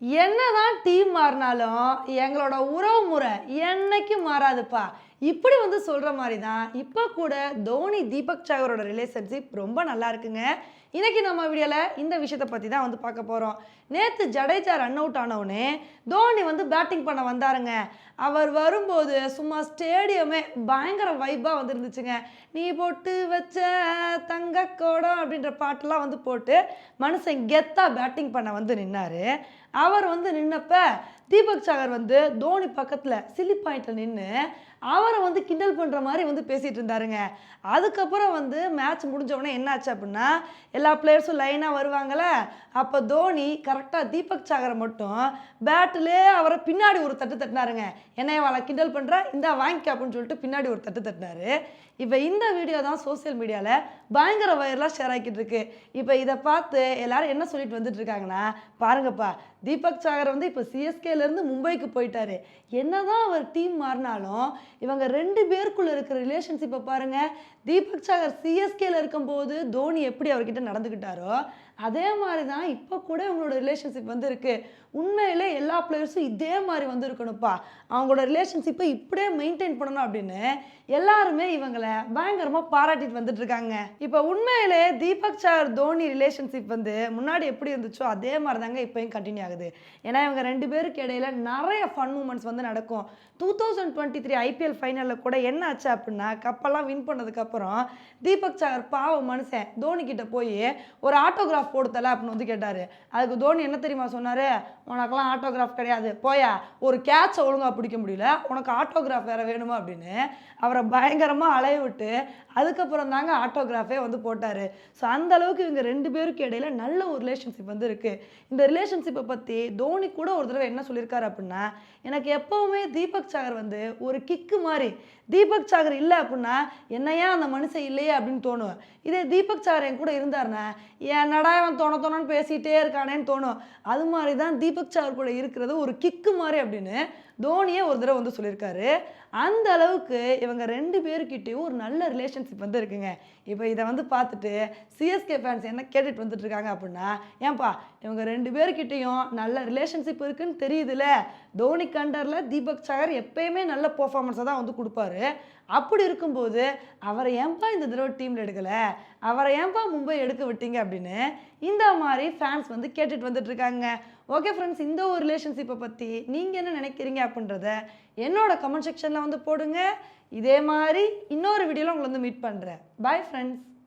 என்னதான் டீம் மாறினாலும் எங்களோட உறவு முறை என்னைக்கு மாறாதுப்பா. இப்படி வந்து சொல்கிற மாதிரி தான் இப்போ கூட தோனி தீபக் சாகரோட ரிலேஷன்ஷிப் ரொம்ப நல்லா இருக்குங்க. இன்றைக்கி நம்ம வீடியோவில் இந்த விஷயத்தை பற்றி தான் வந்து பார்க்க போகிறோம் நேற்று ஜடேஜா ரன் அவுட் ஆனவுடனே தோனி வந்து பேட்டிங் பண்ண வந்தாருங்க. அவர் வரும்போது சும்மா ஸ்டேடியமே பயங்கர வைப்பாக வந்து இருந்துச்சுங்க நீ போட்டு வச்ச தங்க கோடம் அப்படின்ற பாட்டெல்லாம் வந்து போட்டு மனுஷன் கெத்தாக பேட்டிங் பண்ண வந்து நின்னார். அவர் வந்து நின்னப்ப தீபக் சாகர் வந்து தோனி பக்கத்தில் சில்லி பாயிண்ட்டில் நின்று அவர் வந்து கிண்டல் பண்ணுற மாதிரி வந்து பேசிகிட்டு இருந்தாருங்க. அதுக்கப்புறம் வந்து மேட்ச் முடிஞ்ச உடனே என்னாச்சு அப்படின்னா எல்லா பிளேயர்ஸும் லைனாக வருவாங்கள்ல அப்போ தோனி கரெக்டாக தீபக் சாகரை மட்டும் பேட்டிலே அவரை பின்னாடி ஒரு தட்டு தட்டினாருங்க. என்னைய அவளை கிண்டல் பண்ணுற இந்த வாங்கிக்க அப்படின்னு சொல்லிட்டு பின்னாடி ஒரு தட்டு தட்டினாரு. இப்போ இந்த வீடியோ தான் சோஷியல் மீடியாவில் பயங்கர வைரலாக ஷேர் ஆக்கிட்டு இருக்கு. இப்போ இதை பார்த்து எல்லாரும் என்ன சொல்லிட்டு வந்துட்டு இருக்காங்கன்னா பாருங்கப்பா தீபக் சாகர் வந்து இப்போ சிஎஸ்கேலேருந்து மும்பைக்கு போயிட்டாரு. என்னதான் அவர் டீம் மாறினாலும் இவங்க ரெண்டு பேருக்குள்ள இருக்கிற ரிலேஷன்ஷிப்பை பாருங்க தீபக் சாகர் சிஎஸ்கேல இருக்கும்போது தோனி எப்படி அவர்கிட்ட நடந்துக்கிட்டாரோ அதே மாதிரி தான் இப்போ கூட இவங்களோட ரிலேஷன்ஷிப் வந்து இருக்கு உண்மையிலே எல்லா பிளேயர்ஸும் இதே மாதிரி வந்து இருக்கணும்ப்பா அவங்களோட ரிலேஷன்ஷிப்பை இப்படியே மெயின்டைன் பண்ணணும் அப்படின்னு எல்லாருமே இவங்களை பயங்கரமாக பாராட்டிட்டு வந்துட்டு இருக்காங்க. இப்போ உண்மையிலே தீபக் சார் தோனி ரிலேஷன்ஷிப் வந்து முன்னாடி எப்படி இருந்துச்சோ அதே மாதிரி தாங்க இப்போயும் கண்டினியூ ஆகுது. ஏன்னா இவங்க ரெண்டு பேருக்கு இடையில நிறைய ஃபன் மூமெண்ட்ஸ் வந்து நடக்கும். Two thousand twenty three IPL ஃபைனலில் கூட என்ன ஆச்சு அப்படின்னா கப்பெல்லாம் வின் பண்ணதுக்கப்புறம் தீபக் சாகர் பாவ மனுஷன் தோனி போய் ஒரு ஆட்டோகிராஃப் போடுத்தல அப்படின்னு வந்து கேட்டார். அதுக்கு தோனி என்ன தெரியுமா சொன்னார்? உனக்கெல்லாம் ஆட்டோகிராஃப் கிடையாது. போயா ஒரு கேட்சை ஒழுங்காக பிடிக்க முடியல. உனக்கு ஆட்டோகிராஃப் வேறு வேணுமா? அப்படின்னு அவரை பயங்கரமாக அலைய விட்டு அதுக்கப்புறம் தாங்க ஆட்டோகிராஃபே வந்து போட்டார். ஸோ அந்த அளவுக்கு இவங்க ரெண்டு பேருக்கு இடையில நல்ல ஒரு ரிலேஷன்ஷிப் வந்து இருக்குது இந்த ரிலேஷன்ஷிப்பை பற்றி பற்றி தோனி கூட ஒரு தடவை என்ன சொல்லியிருக்காரு அப்படின்னா எனக்கு எப்போவுமே தீபக் சாகர் வந்து ஒரு கிக்கு மாதிரி. தீபக் சாகர் இல்லை அப்படின்னா என்னையா அந்த மனுஷன் இல்லையே அப்படின்னு தோணும். இதே தீபக் சாகர் என் கூட இருந்தாருன்னா என்னடா அவன் தோண தோணன்னு பேசிகிட்டே இருக்கானேன்னு தோணும். அது மாதிரி தான் தீபக் சாகர் கூட இருக்கிறது ஒரு கிக்கு மாதிரி அப்படின்னு தோனியே ஒரு தடவை வந்து சொல்லியிருக்காரு அந்த அளவுக்கு இவங்க ரெண்டு பேருக்கிட்டேயும் ஒரு நல்ல ரிலேஷன்ஷிப் வந்து இருக்குங்க. இப்போ இதை வந்து பார்த்துட்டு சிஎஸ்கே ஃபேன்ஸ் என்ன கேட்டுட்டு வந்துட்டு இருக்காங்க அப்படின்னா ஏன்பா இவங்க ரெண்டு பேருக்கிட்டேயும் நல்ல ரிலேஷன்ஷிப் இருக்குன்னு தெரியுதுல. தோனி கண்டரில் தீபக் சாகர் எப்பயுமே நல்ல பர்ஃபார்மன்ஸை தான் வந்து கொடுப்பாரு. அப்படி இருக்கும்போது அவரை ஏன்பா இந்த தடவை டீமில் எடுக்கலை? அவரை ஏன்பா மும்பை எடுக்க விட்டீங்க அப்படின்னு இந்த மாதிரி ஃபேன்ஸ் வந்து கேட்டுட்டு வந்துட்டுருக்காங்க ஓகே ஃப்ரெண்ட்ஸ் இந்த ஒரு ரிலேஷன்ஷிப்பை பற்றி நீங்கள் என்ன நினைக்கிறீங்க அப்படின்றத என்னோட கமெண்ட் செக்ஷனில் வந்து போடுங்க. இதே மாதிரி இன்னொரு வீடியோவில் உங்களை வந்து மீட் பண்ணுறேன் பாய் ஃப்ரெண்ட்ஸ்